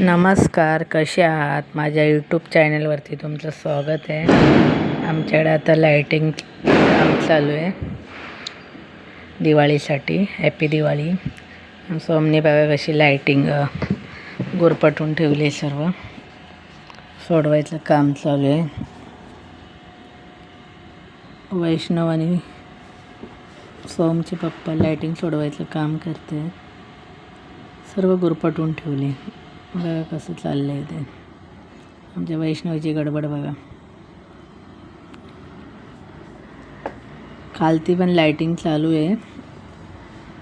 नमस्कार कसे आहात? माझ्या यूट्यूब चॅनलवरती तुमचं स्वागत आहे. आमच्याकडे आता लाईटिंग काम चालू आहे. दिवाळीसाठी. हॅपी दिवाळी. सोमनी बाबा कशी लाईटिंग गुरपटून ठेवली सर्व. सोडवायचं काम चालू आहे. वैष्णव आणि सोमचे पप्पा लाईटिंग सोडवायचं काम करते. सर्व गुरपटून ठेवले. बघा कसं चाललं आहे ते. आमच्या वैष्णवीची गडबड बघा. खालती पण लाईटिंग चालू आहे.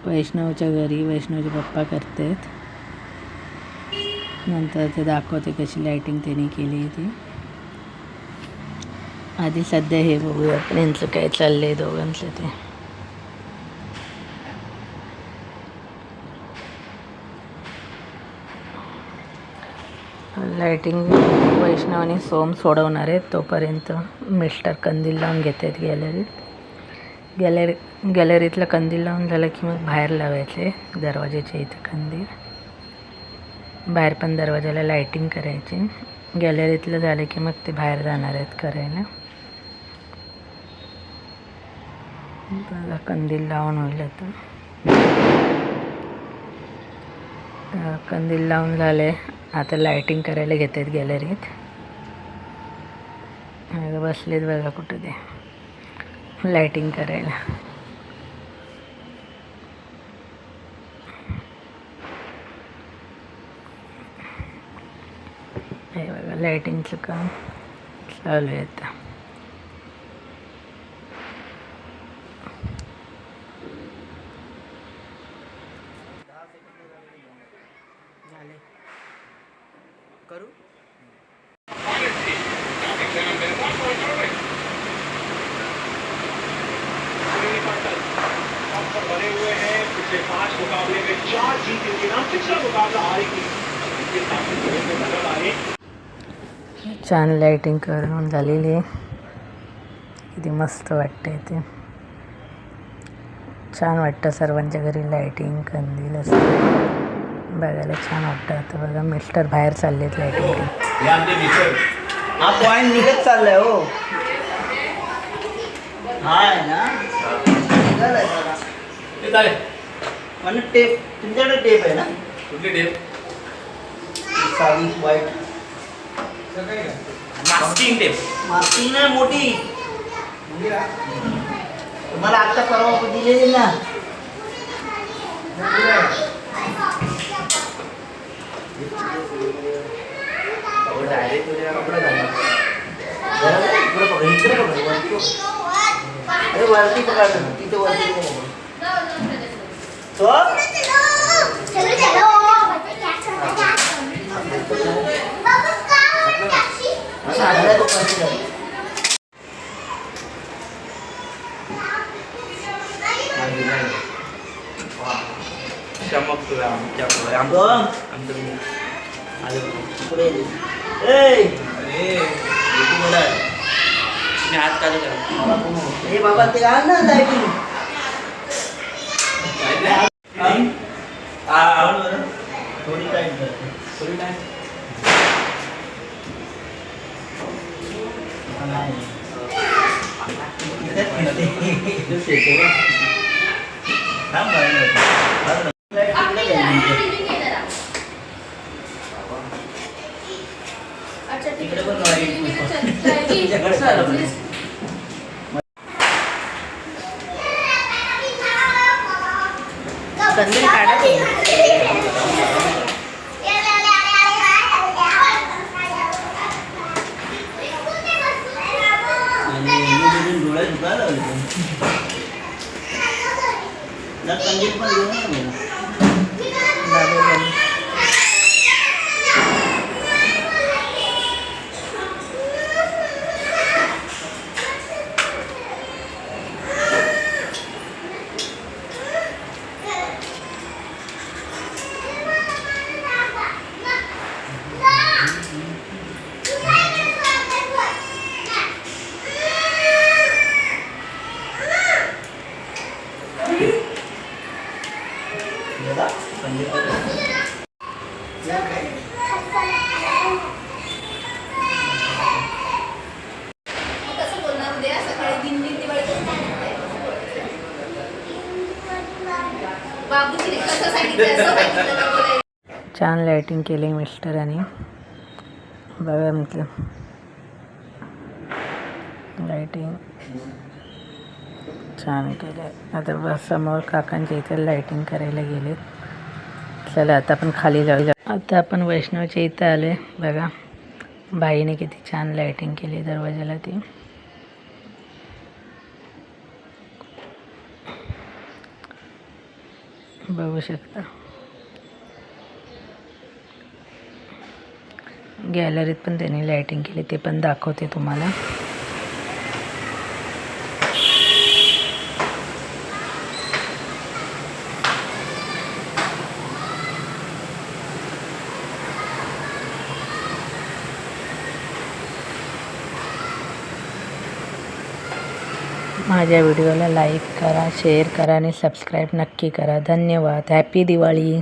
वैष्णवच्या घरी वैष्णवचे पप्पा करतात नंतर ते दाखवते कशी लाईटिंग त्यांनी केली आहे ती. आधी सध्या हे बघूया पण यांचं काय चाललं आहे दोघांचं ते. लाईटिंग वैष्णव आणि सोम सोडवणार आहेत. तोपर्यंत मिस्टर कंदील लावून घेत आहेत गॅलरीत गॅलरी गॅलरीतलं कंदील लावून झालं की मग बाहेर लावायचे दरवाजाच्या इथं कंदील. बाहेर पण दरवाजाला लाईटिंग करायची. गॅलरीतलं झालं की मग ते बाहेर जाणार आहेत करायला. बघा कंदील लावून होईल आता. कंदील लावून झाले. आता लाईटिंग करायला घेत आहेत गॅलरीत बसलेत बघा कुठं ते. लाईटिंग करायला. हे बघा लाईटिंगचं काम चालू आहे आता. करू? बने हुए हैं पिछले पांच मुकाबले में चार जीत इनके नाम पिछला मुकाबला हारे की इनके सामने नजर आए छान लाईटिंग करून झालेली आहे. किती मस्त वाटते ते. छान वाटतं सर्वांच्या घरी लाईटिंग कंदील असं. बघायला छान वाटतं. आता बघा मिस्टर बाहेर चाललेत लाईटिंग हा पॉईंट निघत चाललाय हो. हा आहे ना. पण टेप तुमच्याकडे टेप आहे ना? कुठली डेप साधी मास्किंग टेप माती नाही मोठी. तुम्हाला आता परवा दिलेली ना. जरा इकडे बघा, इकडे बघा, वरती बघा. अरे वरती बघा ना, तिथे वरती बघा. तो? असं आडव्या तो वरती जातो. चमक तुला आमच्या पुढे. आम- दोन. आमचं मी. आलो. इकडे ये. ए, अरे इथे बोला. तुम्ही हात काढू करा बाबा कोण हो? ए बाबा ते आण ना लाईटिंग आ, आवड बरं. थोडी टाईट कर. थोडी काय? नाही. इथे पण कंदील काढा डोळ्यात दुखायला लागले. कंदील पण घेऊन छान लायटिंग केली मिस्टरांनी बघा म्हटलं लाइटिंग छान केलं आता समोर काकांच्या इथे लायटिंग करायला गेलेत. चला आता आपण खाली जाऊ आता आपण वैष्णवच्या इथं आलो आहे बघा बाईने किती छान लाईटिंग केली दरवाजाला ती. बघू शकता. गॅलरीत पण त्यांनी लाईटिंग केली ते पण दाखवते तुम्हाला. माझ्या व्हिडिओला लाईक करा शेअर करा आणि सबस्क्राईब नक्की करा. धन्यवाद. हॅपी दिवाळी.